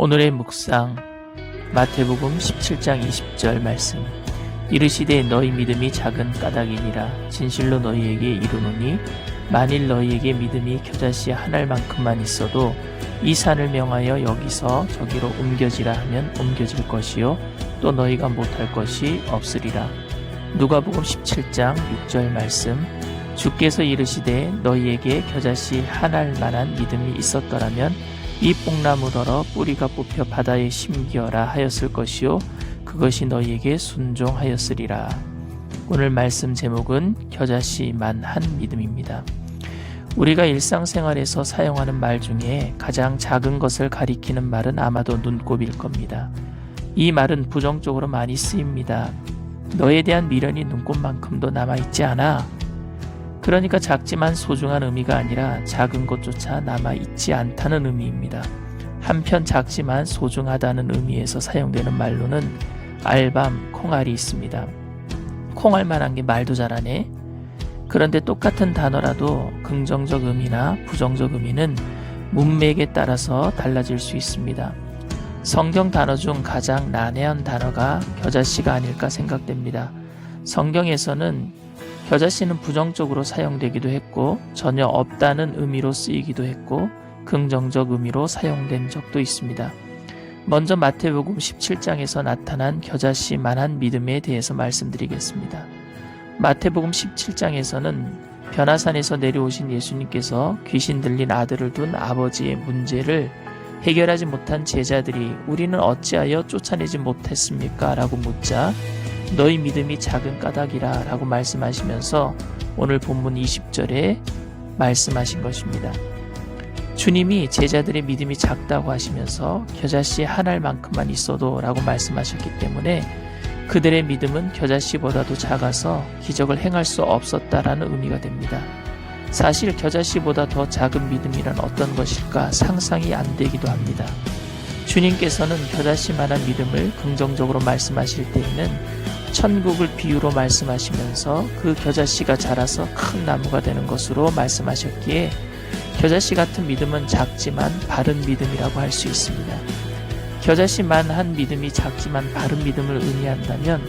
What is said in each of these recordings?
오늘의 묵상 마태복음 17장 20절 말씀. 이르시되 너희 믿음이 작은 까닭이니라. 진실로 너희에게 이르노니 만일 너희에게 믿음이 겨자씨 한 알만큼만 있어도 이 산을 명하여 여기서 저기로 옮겨지라 하면 옮겨질 것이요 또 너희가 못할 것이 없으리라. 누가복음 17장 6절 말씀. 주께서 이르시되 너희에게 겨자씨 한 알만한 믿음이 있었더라면 이 뽕나무더러 뿌리가 뽑혀 바다에 심기어라 하였을 것이요 그것이 너희에게 순종하였으리라. 오늘 말씀 제목은 겨자씨 만 한 믿음입니다. 우리가 일상생활에서 사용하는 말 중에 가장 작은 것을 가리키는 말은 아마도 눈곱일 겁니다. 이 말은 부정적으로 많이 쓰입니다. 너에 대한 미련이 눈곱만큼도 남아있지 않아. 그러니까 작지만 소중한 의미가 아니라 작은 것조차 남아있지 않다는 의미입니다. 한편 작지만 소중하다는 의미에서 사용되는 말로는 알밤, 콩알이 있습니다. 콩알만한 게 말도 잘하네. 그런데 똑같은 단어라도 긍정적 의미나 부정적 의미는 문맥에 따라서 달라질 수 있습니다. 성경 단어 중 가장 난해한 단어가 겨자씨가 아닐까 생각됩니다. 성경에서는 겨자씨는 부정적으로 사용되기도 했고 전혀 없다는 의미로 쓰이기도 했고 긍정적 의미로 사용된 적도 있습니다. 먼저 마태복음 17장에서 나타난 겨자씨만한 믿음에 대해서 말씀드리겠습니다. 마태복음 17장에서는 변화산에서 내려오신 예수님께서 귀신 들린 아들을 둔 아버지의 문제를 해결하지 못한 제자들이 우리는 어찌하여 쫓아내지 못했습니까? 라고 묻자 너희 믿음이 작은 까닭이라 라고 말씀하시면서 오늘 본문 20절에 말씀하신 것입니다. 주님이 제자들의 믿음이 작다고 하시면서 겨자씨 한 알만큼만 있어도 라고 말씀하셨기 때문에 그들의 믿음은 겨자씨보다도 작아서 기적을 행할 수 없었다라는 의미가 됩니다. 사실 겨자씨보다 더 작은 믿음이란 어떤 것일까 상상이 안 되기도 합니다. 주님께서는 겨자씨만한 믿음을 긍정적으로 말씀하실 때에는 천국을 비유로 말씀하시면서 그 겨자씨가 자라서 큰 나무가 되는 것으로 말씀하셨기에 겨자씨 같은 믿음은 작지만 바른 믿음이라고 할 수 있습니다. 겨자씨만 한 믿음이 작지만 바른 믿음을 의미한다면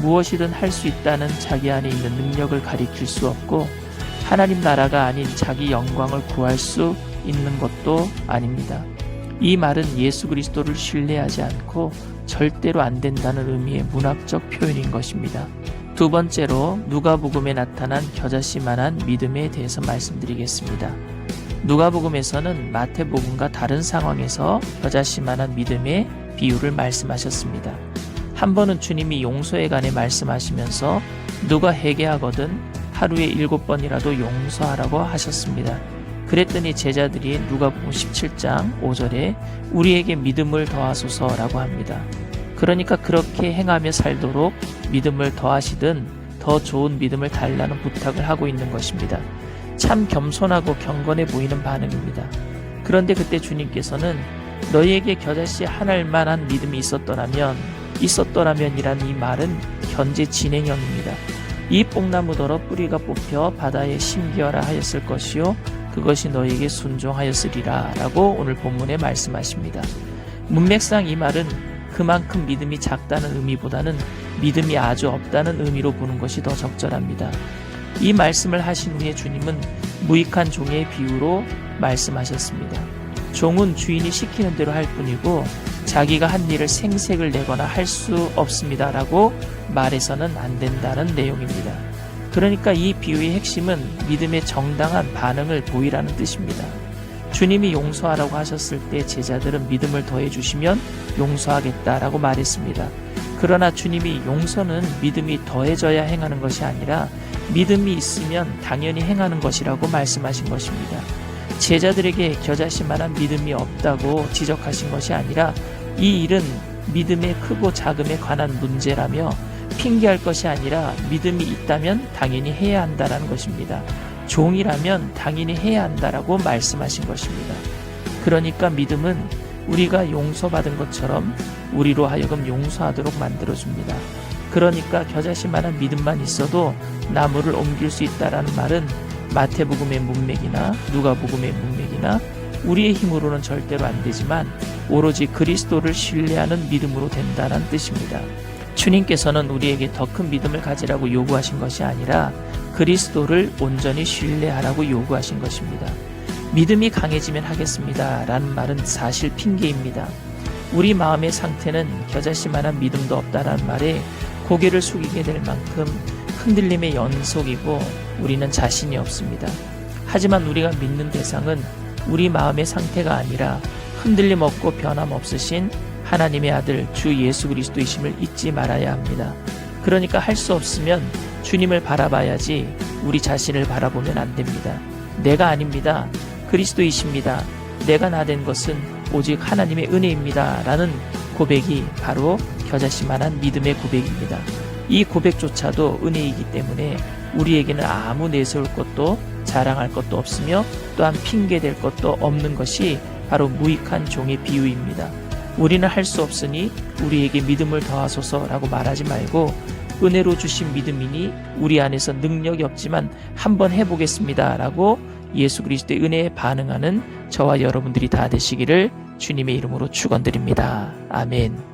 무엇이든 할 수 있다는 자기 안에 있는 능력을 가리킬 수 없고 하나님 나라가 아닌 자기 영광을 구할 수 있는 것도 아닙니다. 이 말은 예수 그리스도를 신뢰하지 않고 절대로 안 된다는 의미의 문학적 표현인 것입니다. 두 번째로 누가복음에 나타난 겨자씨만한 믿음에 대해서 말씀드리겠습니다. 누가복음에서는 마태복음과 다른 상황에서 겨자씨만한 믿음의 비유를 말씀하셨습니다. 한 번은 주님이 용서에 관해 말씀하시면서 누가 회개하거든 하루에 일곱 번이라도 용서하라고 하셨습니다. 그랬더니 제자들이 누가복음 17장 5절에 우리에게 믿음을 더하소서라고 합니다. 그러니까 그렇게 행하며 살도록 믿음을 더하시든 더 좋은 믿음을 달라는 부탁을 하고 있는 것입니다. 참 겸손하고 경건해 보이는 반응입니다. 그런데 그때 주님께서는 너희에게 겨자씨 한 알만한 믿음이 있었더라면 있었더라면이란 이 말은 현재 진행형입니다. 이 뽕나무더러 뿌리가 뽑혀 바다에 심기어라 하였을 것이요 그것이 너희에게 순종하였으리라 라고 오늘 본문에 말씀하십니다. 문맥상 이 말은 그만큼 믿음이 작다는 의미보다는 믿음이 아주 없다는 의미로 보는 것이 더 적절합니다. 이 말씀을 하신 후에 주님은 무익한 종의 비유로 말씀하셨습니다. 종은 주인이 시키는 대로 할 뿐이고 자기가 한 일을 생색을 내거나 할 수 없습니다. 라고 말해서는 안 된다는 내용입니다. 그러니까 이 비유의 핵심은 믿음의 정당한 반응을 보이라는 뜻입니다. 주님이 용서하라고 하셨을 때 제자들은 믿음을 더해 주시면 용서하겠다라고 말했습니다. 그러나 주님이 용서는 믿음이 더해져야 행하는 것이 아니라 믿음이 있으면 당연히 행하는 것이라고 말씀하신 것입니다. 제자들에게 겨자씨만한 믿음이 없다고 지적하신 것이 아니라 이 일은 믿음의 크고 작음에 관한 문제라며 핑계할 것이 아니라 믿음이 있다면 당연히 해야 한다라는 것입니다. 종이라면 당연히 해야 한다라고 말씀하신 것입니다. 그러니까 믿음은 우리가 용서받은 것처럼 우리로 하여금 용서하도록 만들어줍니다. 그러니까 겨자씨만한 믿음만 있어도 나무를 옮길 수 있다라는 말은 마태복음의 문맥이나 누가복음의 문맥이나 우리의 힘으로는 절대로 안 되지만 오로지 그리스도를 신뢰하는 믿음으로 된다는 뜻입니다. 주님께서는 우리에게 더 큰 믿음을 가지라고 요구하신 것이 아니라 그리스도를 온전히 신뢰하라고 요구하신 것입니다. 믿음이 강해지면 하겠습니다. 라는 말은 사실 핑계입니다. 우리 마음의 상태는 겨자씨만한 믿음도 없다라는 말에 고개를 숙이게 될 만큼 흔들림의 연속이고 우리는 자신이 없습니다. 하지만 우리가 믿는 대상은 우리 마음의 상태가 아니라 흔들림 없고 변함 없으신 하나님의 아들 주 예수 그리스도이심을 잊지 말아야 합니다. 그러니까 할 수 없으면 주님을 바라봐야지 우리 자신을 바라보면 안 됩니다. 내가 아닙니다. 그리스도이십니다. 내가 나 된 것은 오직 하나님의 은혜입니다. 라는 고백이 바로 겨자씨만한 믿음의 고백입니다. 이 고백조차도 은혜이기 때문에 우리에게는 아무 내세울 것도 자랑할 것도 없으며 또한 핑계될 것도 없는 것이 바로 무익한 종의 비유입니다. 우리는 할 수 없으니 우리에게 믿음을 더하소서라고 말하지 말고 은혜로 주신 믿음이니 우리 안에서 능력이 없지만 한번 해보겠습니다라고 예수 그리스도의 은혜에 반응하는 저와 여러분들이 다 되시기를 주님의 이름으로 축원드립니다. 아멘.